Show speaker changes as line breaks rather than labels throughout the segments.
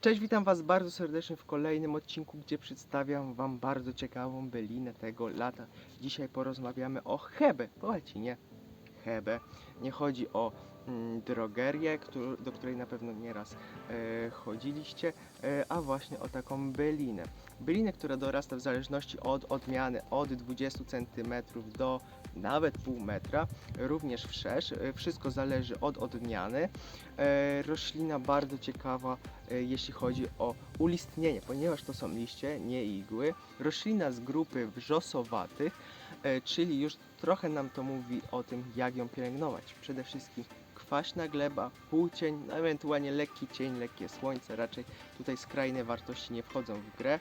Cześć, witam Was bardzo serdecznie w kolejnym odcinku, gdzie przedstawiam Wam bardzo ciekawą bylinę tego lata. Dzisiaj porozmawiamy o Hebe, po łacinie Hebe. Nie chodzi o drogerię, któr- do której na pewno nieraz e, chodziliście, e, a właśnie o taką bylinę. Bylinę, która dorasta w zależności od odmiany od 20 cm do nawet pół metra, również wszerz. E, Wszystko zależy od odmiany. Roślina bardzo ciekawa, jeśli chodzi o ulistnienie, ponieważ to są liście, nie igły. Roślina z grupy wrzosowatych, czyli już trochę nam to mówi o tym, jak ją pielęgnować. Przede wszystkim kwaśna gleba, półcień, ewentualnie lekki cień, lekkie słońce. Raczej tutaj skrajne wartości nie wchodzą w grę.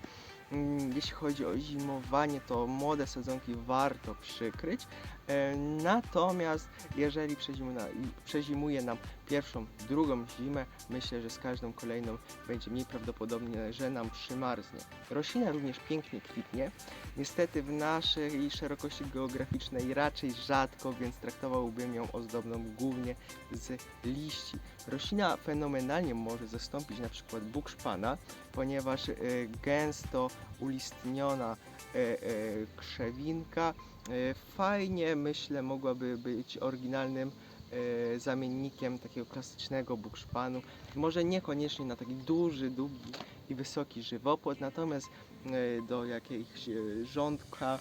Mm, Jeśli chodzi o zimowanie, to młode sezonki warto przykryć. E, Natomiast jeżeli przezimuje, nam pierwszą, drugą zimę, myślę, że z każdą kolejną będzie mniej prawdopodobne, że nam przymarznie. Roślina również pięknie kwitnie. Niestety w naszej szerokości geograficznej raczej rzadko, więc traktowałbym ją ozdobną głównie z liści. Roślina fenomenalnie może zastąpić na przykład bukszpana, ponieważ e, gęsto ulistniona e, e, krzewinka e, fajnie myślę mogłaby być oryginalnym zamiennikiem takiego klasycznego bukszpanu. Może niekoniecznie na taki duży, długi i wysoki żywopłot, natomiast do jakiegoś e, rządka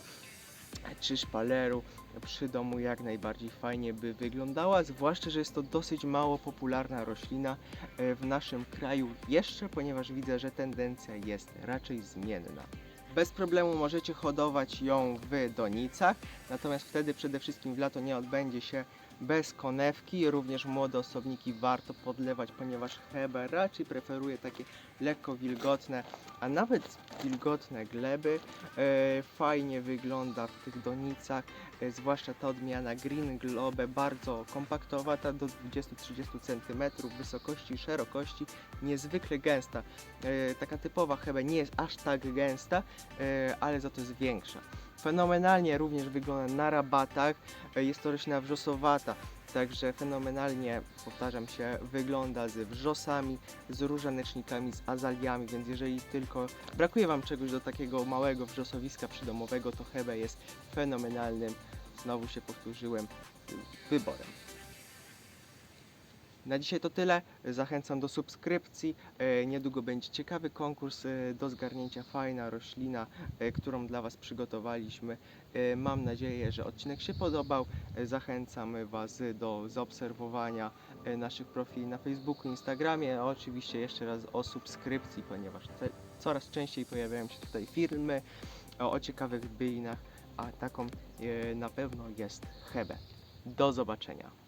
czy szpaleru przy domu jak najbardziej fajnie by wyglądała, zwłaszcza, że jest to dosyć mało popularna roślina e, w naszym kraju jeszcze, ponieważ widzę, że tendencja jest raczej zmienna. Bez problemu możecie hodować ją w donicach, natomiast wtedy przede wszystkim w lato nie odbędzie się bez konewki. Również młode osobniki warto podlewać, ponieważ Hebe raczej preferuje takie lekko wilgotne, a nawet wilgotne gleby. E, fajnie wygląda w tych donicach, e, zwłaszcza ta odmiana Green Globe, bardzo kompaktowata, do 20-30 cm wysokości i szerokości, niezwykle gęsta. E, taka typowa Hebe nie jest aż tak gęsta, ale za to jest większa. Fenomenalnie również wygląda na rabatach, e, jest to roślina wrzosowata, także fenomenalnie, powtarzam się, wygląda z wrzosami, z różanecznikami, z azaliami, więc jeżeli tylko brakuje Wam czegoś do takiego małego wrzosowiska przydomowego, to Hebe jest fenomenalnym, znowu się powtórzyłem, wyborem. Na dzisiaj to tyle. Zachęcam do subskrypcji. E, Niedługo będzie ciekawy konkurs e, do zgarnięcia. Fajna roślina, e, którą dla Was przygotowaliśmy. Mam nadzieję, że odcinek się podobał. Zachęcam Was do zaobserwowania naszych profili na Facebooku, Instagramie. Oczywiście jeszcze raz o subskrypcji, ponieważ coraz częściej pojawiają się tutaj filmy o, ciekawych bylinach, a taką na pewno jest Hebe. Do zobaczenia.